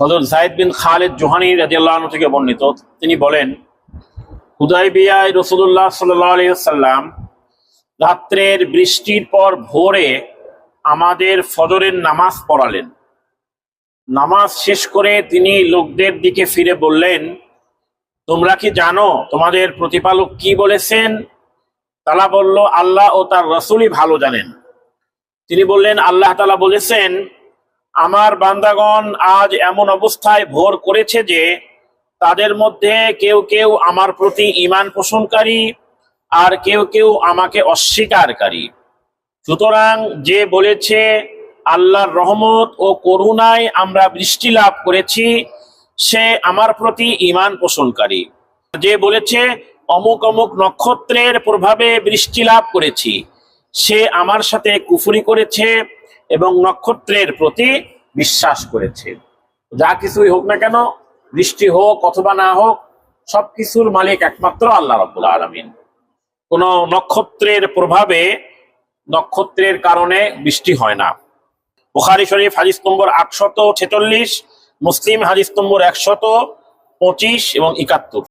হজরত জাহিদ বিন খালেদ জোহানি রাজিয়াল্লাহ থেকে বর্ণিত, তিনি বলেন, হুদাই বিয়ায় রসুল্লাহ সাল্লাম রাত্রের বৃষ্টির পর ভোরে আমাদের ফজরের নামাজ পড়ালেন। নামাজ শেষ করে তিনি লোকদের দিকে ফিরে বললেন, তোমরা কি জানো তোমাদের প্রতিপালক কি বলেছেন? তালা বলল, আল্লাহ ও তার রসুলই ভালো জানেন। তিনি বললেন, আল্লাহ তালা বলেছেন আমার বান্দাগণ আজ এমন অবস্থায় ভোর করেছে যে তাদের মধ্যে কেউ কেউ আমার প্রতি ইমান পোষণকারী আর কেউ কেউ আমাকে অস্বীকারী সুতরাং যে বলেছে, আল্লাহর রহমত ও করুণায় আমরা বৃষ্টি লাভ করেছি, সে আমার প্রতি ইমান পোষণকারী। যে বলেছে, অমুক অমুক নক্ষত্রের প্রভাবে বৃষ্টি লাভ করেছি, সে আমার সাথে কুফুরি করেছে এবং নক্ষত্রের প্রতি বিশ্বাস করেছে। যা কিছুই হোক না কেন, বৃষ্টি হোক অথবা না হোক, সবকিছুর মালিক একমাত্র আল্লাহ রব্বুল আলমিন। কোন নক্ষত্রের প্রভাবে নক্ষত্রের কারণে বৃষ্টি হয় না। বুখারি শরীফ হাদিস নম্বর আটশত ছেচল্লিশ, মুসলিম হাদিস নম্বর একশত পঁচিশ এবং একাত্তর।